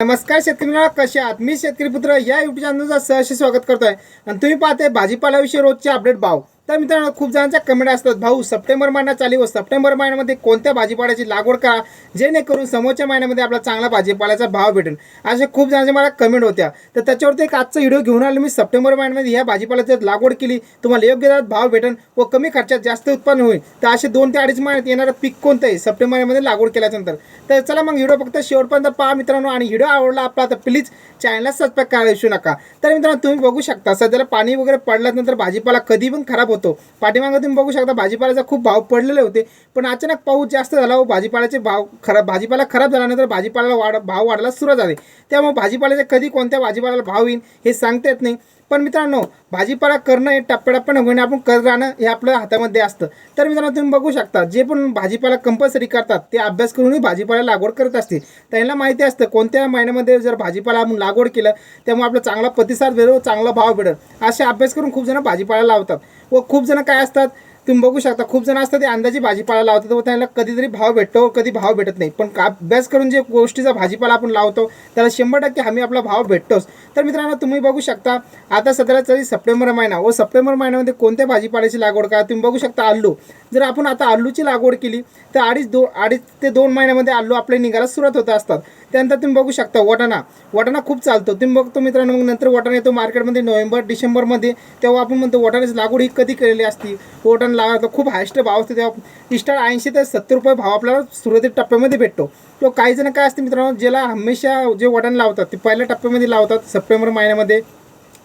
नमस्कार शेतकरी मित्रांनो, कसे आहात? मी शेतकरी पुत्र या युट्यूब चॅनलचा सहर्ष स्वागत करतोय. आणि तुम्ही पाहते भाजीपाल्याविषयी रोजचे अपडेट भाव. तर मित्रांनो खूप जणांच्या कमेंट असतात भाऊ सप्टेंबर महिना चालू व सप्टेंबर महिन्यामध्ये कोणत्या भाजीपाल्याची लागवड करा? जेणेकरून समोरच्या महिन्यामध्ये आपला चांगला भाजीपाल्याचा भाव भेटेल. अशा खूप जणांच्या मला कमेंट होत्या. तर त्याच्यावरती एक आजचा व्हिडिओ घेऊन आलो मी. सप्टेंबर महिन्यामध्ये या भाजीपाल्याची लागवड केली. तुम्हाला योग्य दरात भाव भेटेल व कमी खर्चात जास्त उत्पन्न होईल. तर असे दोन ते अडीच महिन्यात येणारं पीक कोणतं आहे? सप्टेंबर महिन्यामध्ये लागवड केल्यानंतर तर चला मग व्हिडिओ फक्त शेवटपर्यंत पहा मित्रांनो. आणि व्हिडिओ आवडला आपला तर प्लीज चॅनलला सबस्क्राईब करायला विसरू नका. तर मित्रांनो तुम्ही बघू शकता सध्याला पाणी वगैरे पडल्यानंतर भाजीपाला कधी पण खराब होतो. पाठीमागं तुम्ही बघू शकता भाजीपाल्याचा खूप भाव पडलेले होते. पण अचानक पाऊस जास्त झाला व भाजीपाल्याचे भाव खराब भाजीपाला खराब झाल्यानंतर भाजीपाल्याला वाढ भाव वाढायला सुरुवात झाली. त्यामुळे भाजीपाल्याचे कधी कोणत्या भाजीपाल्याला भाव येईल हे सांगता येत नाही. पण मित्रांनो भाजीपाला करणं हे टप्प्याटप्प्यानं होईन आपण करत राहणं हे आपल्या हातामध्ये असतं. तर मित्रांनो तुम्ही बघू शकता जे पण भाजीपाला कंपल्सरी करतात ते अभ्यास करूनही भाजीपाला लागवड करत असतील. त्यांना माहिती असतं कोणत्या महिन्यामध्ये जर भाजीपाला आपण लागवड केलं त्यामुळे आपला चांगला प्रतिसाद भेटेल चांगला भाव भेटेल असे अभ्यास करून खूप जण भाजीपाला लावतात. व खूप जण काय असतात तुम्ही बघू शकता खूप जण असतात ते अंदाजी भाजीपाला लावतात व त्याला कधीतरी भाव भेटतो कधी भाव भेटत नाही. पण का अभ्यास करून जे गोष्टीचा भाजीपाला आपण लावतो त्याला शंभर टक्के हमी आपला भाव भेटतोच. तर मित्रांनो तुम्ही बघू शकता आता सध्या तरी सप्टेंबर महिना व सप्टेंबर महिन्यामध्ये कोणत्या भाजीपाल्याची लागवड करा? तुम्ही बघू शकता आलू. जर आपण आता आलूची लागवड केली तर अडीच दो अडीच ते दोन महिन्यामध्ये आलू आपले निघायला सुरुवात होत असतात. त्यानंतर तुम्ही बघू शकता वटाणा. वटाणा खूप चालतो. तुम्ही बघतो मित्रांनो मग नंतर वटाणा येतो मार्केटमध्ये नोव्हेंबर डिसेंबरमध्ये तेव्हा आपण म्हणतो वटाण्याची लागवड ही कधी केलेली असती? वटाणा लागतो खूप हायस्ट भाव असते. तेव्हा इस्टार ऐंशी ते सत्तर रुपये भाव आपल्याला सुरुवातीच्या टप्प्यामध्ये भेटतो. तो काही जण काय असते मित्रांनो ज्याला हमेशा जे वडण लावतात ते पहिल्या टप्प्यामध्ये लावतात सप्टेंबर महिन्यामध्ये.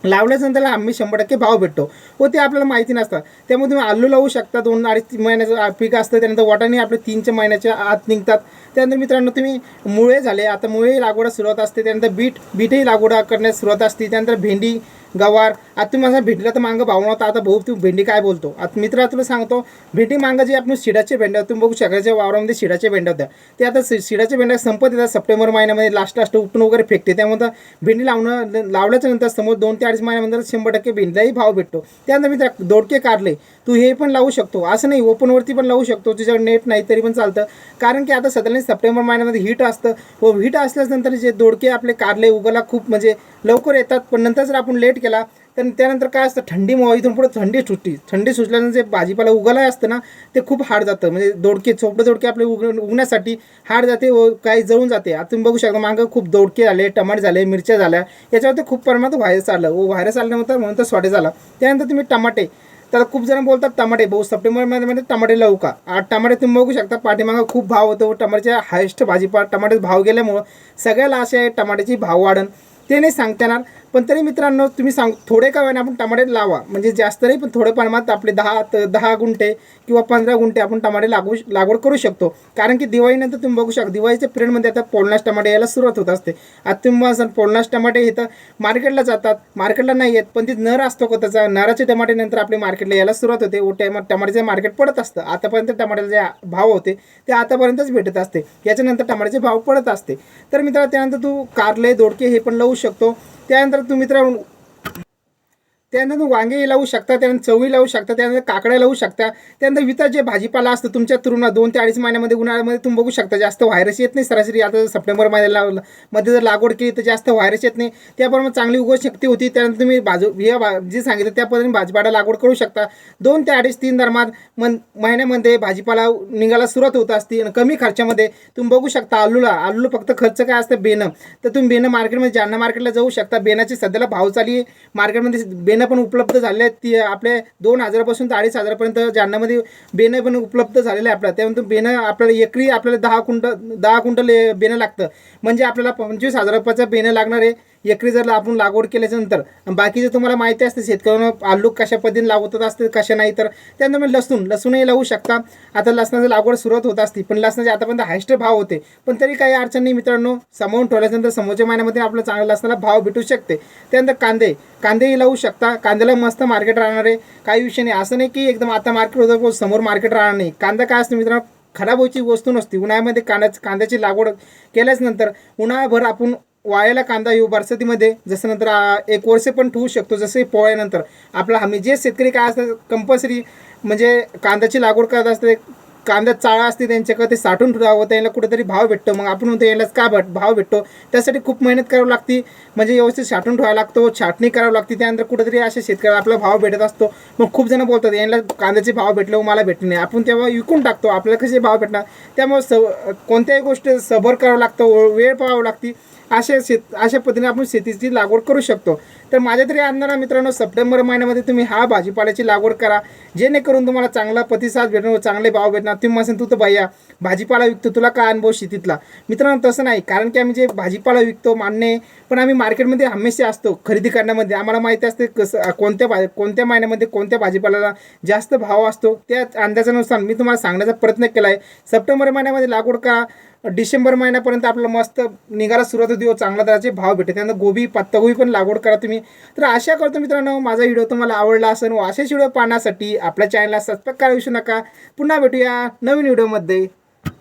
लावल्यानंतर त्याला आम्ही शंभर टक्के भाव भेटतो. व ते आपल्याला माहिती नसतात. त्यामुळे तुम्ही आलू लावू शकता दोन अडीच तीन महिन्याचं पीक असतं त्यानंतर वाटाणे आपले तीनच्या महिन्याच्या आत निघतात. त्यानंतर मित्रांनो तुम्ही मुळे झाले. आता मुळे लागवड सुरुवात असते. त्यानंतर बीट बीटही लागवड करण्यास सुरुवात असते. त्यानंतर भेंडी गवार आता तुम्ही माझा भेंडीला तर मागं भाव नव्हता. आता भाऊ तू भेंडी काय बोलतो? आता मित्र तुला सांगतो भेंडी मागं जे आपण शिडाचे भेंड्या तुम्ही बघू शकायच्या वावरामध्ये शिडाच्या भेंड्या होत्या ते आता शिडाच्या भेंड्या संपत येतात सप्टेंबर महिन्यामध्ये लास्ट लास्ट उपटून वगैरे फेकते. त्यामुळे भेंडी लावणं लावल्याच्या नंतर समोर दोन ते अडीच महिन्यानंतर शंभर टक्के भेंडीलाही भाव भेटतो. त्यानंतर मित्र दोडके काढले. तू हे पण लावू शकतो. असं नाही ओपनवरती पण लावू शकतो. तुझ्याकडे नेट नाही तरी पण चालतं. कारण की आता सध्याने सप्टेंबर महिन्यामध्ये हीट असतं. हो, व हीट असल्यानंतर जे दोडके आपले काढले उगाला खूप म्हणजे लवकर येतात. पण नंतर जर आपण लेट केला तर त्यानंतर काय असतं थंडीमुळे इथून पुढे थंडी सुटली थंडी सुटल्यानंतर जे भाजीपाला उगाला असतं ना ते खूप हार्ड जातं. म्हणजे दोडके चोपडे दोडके आपले उग उगण्यासाठी हार्ड जाते व काही जळून जाते. आता तुम्ही बघू शकता मागं खूप दोडके झाले टमाटे झाले मिरच्या झाल्या. याच्यावरती खूप प्रमाणात व्हायरस आलं. व व्हायरस आल्यानंतर म्हणून तर स्वाटे झाला. त्यानंतर तुम्ही टमाटे. तर खूप जण बोलतात टमाटे. भाऊ सप्टेंबर महिन्यामध्ये टमाटे लावू का? आज टमाटे तुम्ही बघू शकता पाठीमागं खूप भाव होतो. व टमाट्याच्या हायेस्ट भाजीपाला टमाट्याचे भाव गेल्यामुळं सगळ्याला असे टमाट्याची भाव वाढण ते नाही सांगता येणार. पण तरी मित्रांनो तुम्ही सांग थोडे का वेळाने आपण टमाटे लावा. म्हणजे जास्त नाही पण थोडं प्रमाणात आपले दहा दहा गुंठे किंवा पंधरा गुंठे आपण टमाटे लागू लागवड करू शकतो. कारण की दिवाळीनंतर तुम्ही बघू शकता दिवाळीच्या पिरियडमध्ये आता पोलनाश टमाटे यायला सुरुवात होत असते. आता तुम्ही सांग पोलनाश टमाटे हे तर मार्केटला जातात. मार्केटला नाही येत पण ती नर असतो का त्याचा नराचे टमाटे नंतर आपले मार्केटला यायला सुरुवात होते. व टमा टमाट्याचे मार्केट पडत असतं. आतापर्यंत टमाट्याचे जे भाव होते ते आतापर्यंतच भेटत असते. याच्यानंतर टमाट्याचे भाव पडत असते. तर मित्रांनो त्यानंतर तू कारले दोडके हे पण लावू शकतो. त्यानंतर तुम्ही तर त्यानंतर वांगे लावू शकता त्यानंतर चवळी लावू शकता त्यानंतर काकड्या लावू शकता. त्यानंतर वितर जे भाजीपाला असतं तुमच्या तुरुणात दोन ते अडीच महिन्यामध्ये उन्हाळ्यामध्ये तुम्ही बघू शकता जास्त व्हायरस येत नाही सरासरी. आता सप्टेंबर महिन्या लावलं मध्ये जर लागवड केली तर जास्त व्हायरस येत नाही. त्याप्रमाणे चांगली उगव शक्ती होती त्यानंतर तुम्ही बाजू या भा जे सांगितलं त्या पद्धतीने भाजीपाला लागवड करू शकता. दोन ते अडीच तीन दरम्यान मन महिन्यामध्ये भाजीपाला निघायला सुरुवात होत असते आणि कमी खर्चामध्ये तुम्ही बघू शकता आलूला आलूला फक्त खर्च काय असतं? बेनं तर तुम्ही बेनं मार्केटमध्ये जालना मार्केटला जाऊ शकता बेनाचे सध्याला भाव चालली आहे. मार्केटमध्ये बेनं पण उपलब्ध झाले आहेत. ती आपले दोन हजारापासून तर अडीच हजारापर्यंत जालन्यामध्ये बेनं पण उपलब्ध झालेलं आहे आपल्या. त्यानंतर बेनं आपल्याला एकरी आपल्याला दहा कुंटल दहा कुंटल बेनं लागतं. म्हणजे आपल्याला पंचवीस हजार रुपयाचं बेनं लागणार आहे. एकरी जर आपण लागवड केल्याच्यानंतर बाकीचं तुम्हाला माहिती असते शेतकऱ्यांना आलू कशा पद्धतीने लावतात असते कशा नाही तर त्यानंतर मग लसूण लसूणही लावू शकता. आता लसणाची लागवड सुरुवात होत असते पण लसणाचे आतापर्यंत हायस्ट भाव होते. पण तरी काही अडचण नाही मित्रांनो सामावून ठेवल्यानंतर समोरच्या महिन्यामध्ये आपल्याला चांगल्या लसणाला भाव भेटू शकते. त्यानंतर कांदे कांदेही लावू शकता. कांद्याला मस्त मार्केट राहणार आहे. काही विषय नाही. असं नाही की एकदम आता मार्केट होतं समोर मार्केट राहणार नाही. कांदा काय असतं मित्रांनो खराब व्हायची वस्तू नसते. उन्हाळ्यामध्ये कांद्याची कांद्याची लागवड केल्याच नंतर उन्हाळ्याभर आपण वाळेला कांदा येऊ बरसातीमध्ये जसं नंतर एक वर्ष पण ठेवू शकतो जसे पोळ्यानंतर. आपला हमी जे शेतकरी काय असतात कंपल्सरी म्हणजे कांद्याची लागवड करत असते कांद्यात चाळा असते त्यांच्याकडे ते साठून ठेवावं त्यांना कुठेतरी भाव भेटतो. मग आपण म्हणतो यालाच का भट भाव भेटतो? त्यासाठी खूप मेहनत करावी लागते. म्हणजे व्यवस्थित साठून ठेवायला लागतो छाटणी करावी लागते त्यानंतर कुठेतरी असे शेतकऱ्याला आपला भाव भेटत असतो. मग खूप जण बोलतात यांना कांद्याचे भाव भेटले मला भेटले नाही. आपण तेव्हा विकून टाकतो आपल्याला कसे भाव भेटणार? त्यामुळे स कोणत्याही गोष्ट सबर करावं लागतं वेळ पाहावं लागते. अशा शेत अशा पद्धतीने आपण शेतीची लागवड करू शकतो. तर माझ्या तरी आणणारा मित्रांनो सप्टेंबर महिन्यामध्ये तुम्ही हा भाजीपाल्याची लागवड करा. जेणेकरून तुम्हाला चांगला प्रतिसाद भेटणार चांगले भाव भेटणार. तुम्ही म्हणसान तू तर भैया भाजीपाला विकतो तुला काय अनुभव शेतीतला? मित्रांनो तसं नाही. कारण की आम्ही जे भाजीपाला विकतो मान्य पण आम्ही मार्केटमध्ये हमेशा असतो खरेदी करण्यामध्ये. आम्हाला माहिती असते कसं कोणत्या भा कोणत्या महिन्यामध्ये कोणत्या भाजीपाल्याला जास्त भाव असतो. त्या अंदाजानुसार मी तुम्हाला सांगण्याचा प्रयत्न केला आहे सप्टेंबर महिन्यामध्ये लागवड करा. डिसेंबर महिन्यापर्यंत आपल्याला मस्त निघायला सुरुवात होती व चांगला दराचे भाव भेटते त्यानंतर गोबी पत्तागोबी पण लागवड करा तुम्ही. तर आशा करतो मित्रांनो माझा व्हिडिओ तुम्हाला आवडला असेल व असेच व्हिडिओ पाहण्यासाठी आपल्या चॅनलला सबस्क्राईब करा विसरू नका. पुन्हा भेटूया नवीन व्हिडिओमध्ये.